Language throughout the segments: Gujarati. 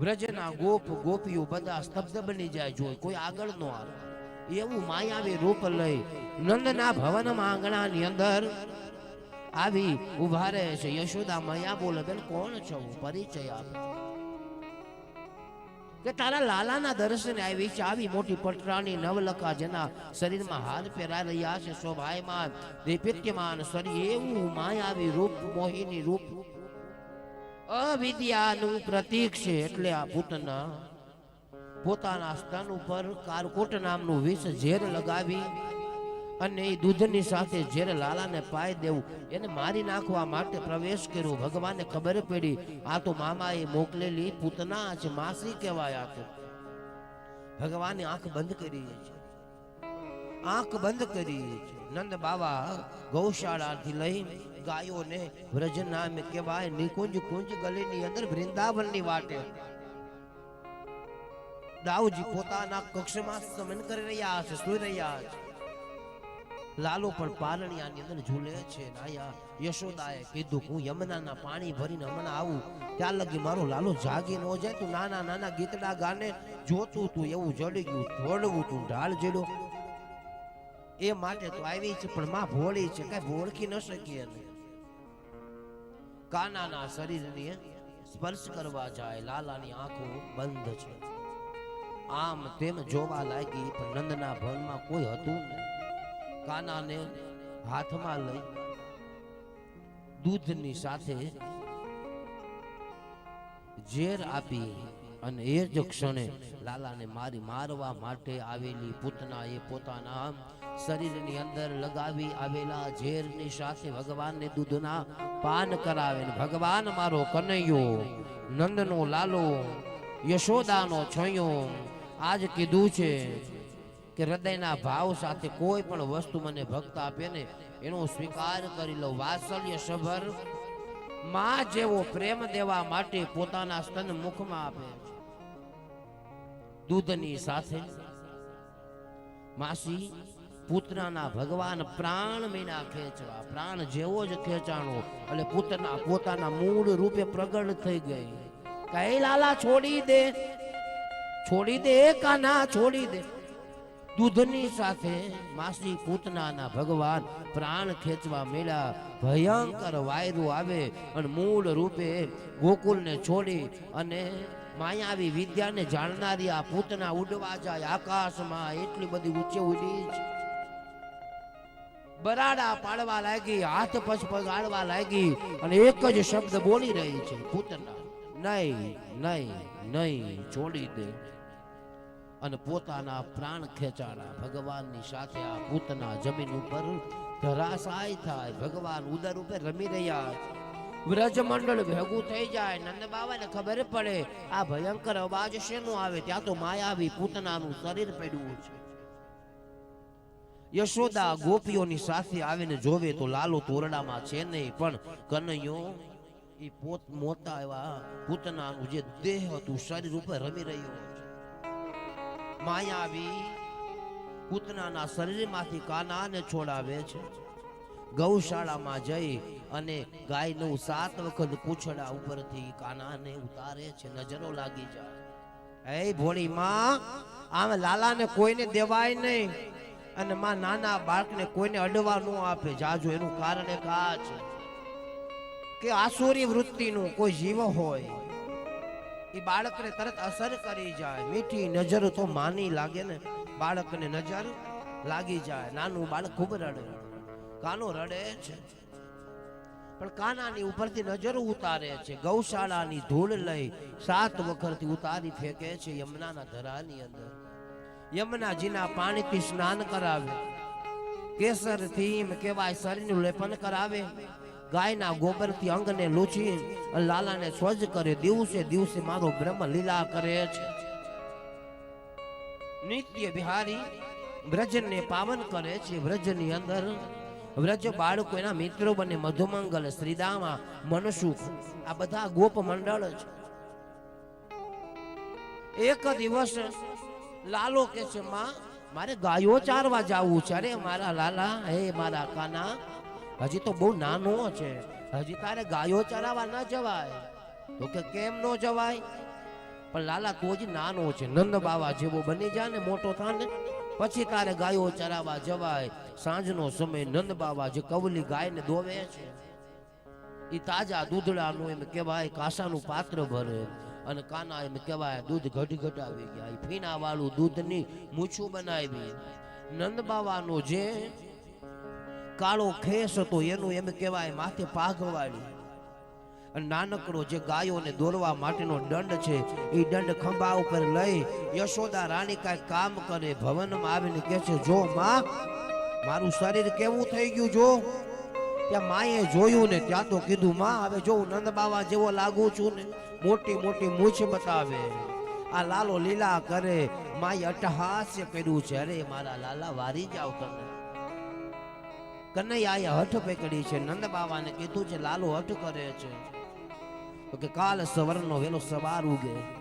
વ્રજના ગોપ ગોપીઓ બધા સ્તબ્ધ બની જાય જોઈ કોઈ આગળ નો આવે. એવું માયાવી રૂપ લઈ નંદના ભવનમાં આંગણાની અંદર આવી ઊભા રહે છે. યશોદા મૈયા બોલે, બેન, કોણ છો? પરિચય આપે કે તારા લાલાના દર્શને આવી છે આવી મોટી પટરાની નવલખા જેના શરીરમાં હાર પહેરાઈ રહ્યા છે. શોભાયમાન દેપિત્યમાન શરીર એવું માયાવી રૂપ, મોહિની રૂપ અવિદ્યાનું પ્રતીક છે એટલે આ ભૂતના પોતાના સ્તન ઉપર કારકોટ નામનું વિષ ઝેર લગાવી અને એ દૂધની સાથે ઝેર લાલાને પાય દેવું. એને મારી નાખવા માટે પ્રવેશ કર્યો. ભગવાનને ખબર પડી, આ તો મામાએ મોકલેલી પૂતના છે માસી કહેવાય આ તો. ભગવાને આંખ બંધ કરી છે. આંખ બંધ કરી છે. નંદ બાવા ગૌશાળાથી લઈ ગાયોને વ્રજ નામ કહેવાય, નિકુંજ કુંજ ગલીની અંદર વૃંદાવનની વાટે. દાઉજી પોતાના કક્ષમાં સમન કરી રહ્યા છે, સુઈ રહ્યા છે. લાલો પણ પારણિયાની અંદર ઝૂલે છે, નાયા, યશોદાએ કીધું, હું યમુનાના પાણી ભરીને હમણાં આવું. ત્યાં લગી મારો લાલો જાગી ન જાય, તું નાના નાના ગીતડા ગાને, જોતું તું એવું જડી ગયું, જોડવું તું, ઢાળ જેડો. એ માટે તો આવી છે, પણ માં ભોળી છે, કઈ ભોળકી ન શકીએ કાનાના શરીરને સ્પર્શ કરવા જાય, લાલાની આંખો બંધ છે. આમ તેમ જોવા લાગી, પણ નંદના ભવનમાં કોઈ હતું નહીં. કાનાને હાથમાં લઈ દૂધની સાથે ઝેર આપી અને એ જ ક્ષણે લાલાને મારી મારવા માટે આવેલી પૂતના એ પોતાના શરીરની અંદર લગાવી આવેલા ઝેરની સાથે ભગવાનને દૂધના પાન કરાવે ભગવાન મારો કનૈયો, નંદનો લાલો, યશોદાનો છયો, આજ કીધું છે કે હૃદયના ભાવ સાથે કોઈ પણ વસ્તુ મને ભક્ત આપે ને, એનો સ્વીકાર કરી લો. વાત્સલ્ય સભરમાં જેવો પ્રેમ દેવા માટે પોતાના સ્તન મુખમાં આપે દૂધની સાથે માસી પુત્રના ભગવાન પ્રાણ વિના ખેંચવા, પ્રાણ જેવો જ ખેંચાણો, એટલે પુત્રના, પોતાના મૂળ રૂપે પ્રગટ થઈ ગઈ. કઈ લાલા, છોડી દે છોડી દે, કાના, છોડી દે. દૂધની સાથે માસી પૂતનાના ભગવાન પ્રાણ ખેંચવા મેળા ભયંકર વાયરો આવે અને મૂળ રૂપે ગોકુલને છોડી અને માયાવી વિદ્યાને જાણનારી આ પૂતના ઉડવા જાય આકાશમાં. એટલી બધી ઊંચે ઉડી છે બરાડા પાડવા લાગી, હાથ પછ પગાડવા લાગી અને એક જ શબ્દ બોલી રહી છે, પૂતના, નહીં નહીં નહીં, છોડી દે. અને પોતાના પ્રાણ ખેંચાણા ભગવાનની સાથે આ પૂતના જમીન ઉપર ધરાશાય થાય, ભગવાન ઉદર ઉપર રમી રહ્યા વ્રજ મંડળ ભેગું થઈ જાય, નંદ બાબાને ખબર પડે, આ ભયંકર અવાજ શેનો આવે? ત્યાં તો માયાવી પૂતનાનું શરીર પડ્યું છે. યશોદા ગોપીઓની સાથે આવીને જોવે તો લાલો તોરડામાં છે નહીં, પણ કનૈયો એ પોત મોતા એવા પૂતનાનું જે દેહ હતું, શરીર ઉપર રમી રહ્યો છે. માયાવી પૂતનાના શરીરમાંથી કાનાને છોડાવે છે. ગૌશાળામાં જઈ અને ગાયનું સાત વખત પૂછડા ઉપરથી કાનાને ઉતારે છે, નજરો લાગી જાય. એ ભોળી માં, આમ લાલાને કોઈને દેવાય નહીં. અને માં નાના બાળકને કોઈને અડવા ન આપે. જાજો એનું કારણ એક આ છે કે આસુરી વૃત્તિનું કોઈ જીવ હોય, એ બાળકને તરત અસર કરી જાય. મીઠી નજર તો માની લાગે ને, બાળકને નજર લાગી જાય. નાનું બાળક ખૂબ રડે. કાનો રડે છે. પણ કાનાની ઉપરથી નજર ઉતારે છે. ગૌશાળાની ધૂળ લઈ સાત વખતથી ઉતારી ફેંકે છે યમુનાના ધરાની અંદર. યમુનાજીના પાણીથી સ્નાન કરાવે. કેસરથી એમ કહેવાય શરીરનું લેપન કરાવે. ગાયના ગોબરથી અંગને લૂછી લાલાને સ્વજ કરે. દિવસે દિવસે મારો બ્રહ્મ લીલા કરે છે. નિત્ય બિહારી વ્રજને પાવન કરે છે. વ્રજની અંદર વ્રજ બાળકો, એના મિત્રો બને મધુમંગલ, શ્રીદામા મનસુખ આ બધા ગોપ મંડળ છે. એક દિવસ લાલો કે છે, માં, મારે ગાયો ચારવા જવું છે. અરે, મારા લાલા, હે મારા કાના, હજી તો બહુ નાનો છે. હજી તારે ગાયો ચરાવવા ન જવાય. તો કે કેમ ન જવાય? પણ લાલા તું હજી નાનો છે, નંદ બાવા જેવો બની જા ને, મોટો થા ને. પછી તારે ગાયો ચરાવવા જવાય. સાંજનો સમય નંદ બાવા જે કવલી ગાયને દોવે છે. એ તાજા દૂધડાનું એમ કહેવાય, કાસાનું પાત્ર ભરે. અને કાના એમ કહેવાય, દૂધ ઘટી ઘટાવી ગયા. ફીના વાળું દૂધની મૂછું બનાવી. નંદ બાવાનો જે કાળો ખેસ હતો, એનું એમ કહેવાય માથે પાઘવાડી અને નાનકડો જે ગાયોને દોરવા માટેનો દંડ છે એ દંડ ખંભા ઉપર લઈ યશોદા રાણી કાંઈ કામ કરે, ભવનમાં આવીને કહે છે, જો માં, મારું શરીર કેવું થઈ ગયું જો? ત્યાં માએ જોયું ને, ત્યાં તો કીધું, માં, હવે જો નંદ બાવા જેવો લાગુ છું ને મોટી મોટી મૂછ બતાવે આ લાલો લીલા કરે. માય અટહાસ્ય કર્યું છે. અરે મારા લાલા, વારી જાવ તમે. કનૈયાએ હઠ પકડી છે. નંદ બાવાને કીધું છે, લાલો હઠ કરે છે. તો કે કાલ સવારનો વેલો સવાર ઉગે.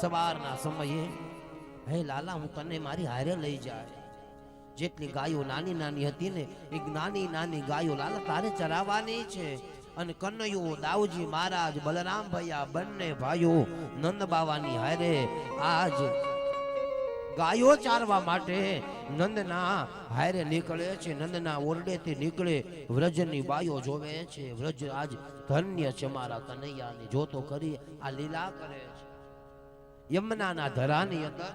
સવારના સમયે, હે લાલા, હું તને મારી હારે લઈ જાય. જેટલી ગાયો નાની નાની હતી ને, એ નાની નાની ગાયો, લાલા, તારે ચરાવવાની છે. અને કનૈયો દાઉજી મહારાજ બલરામ ભૈયા બંને ભાઈઓ નંદ બાવાની હારે આજ ગાયો ચારવા માટે નંદના હારે નીકળે છે. નંદના ઓરડેથી નીકળે, વ્રજની બાયો જોવે છે. વ્રજ આજ ધન્ય છે મારા કનૈયાની. જોતો કરી આ લીલા કરે છે. યમુનાના ધરાની અંદર,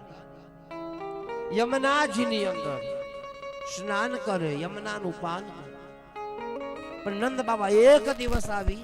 યમુનાજીની અંદર સ્નાન કરે, યમુનાનું પાન કરે. પણ નંદ બાબા એક દિવસ આવી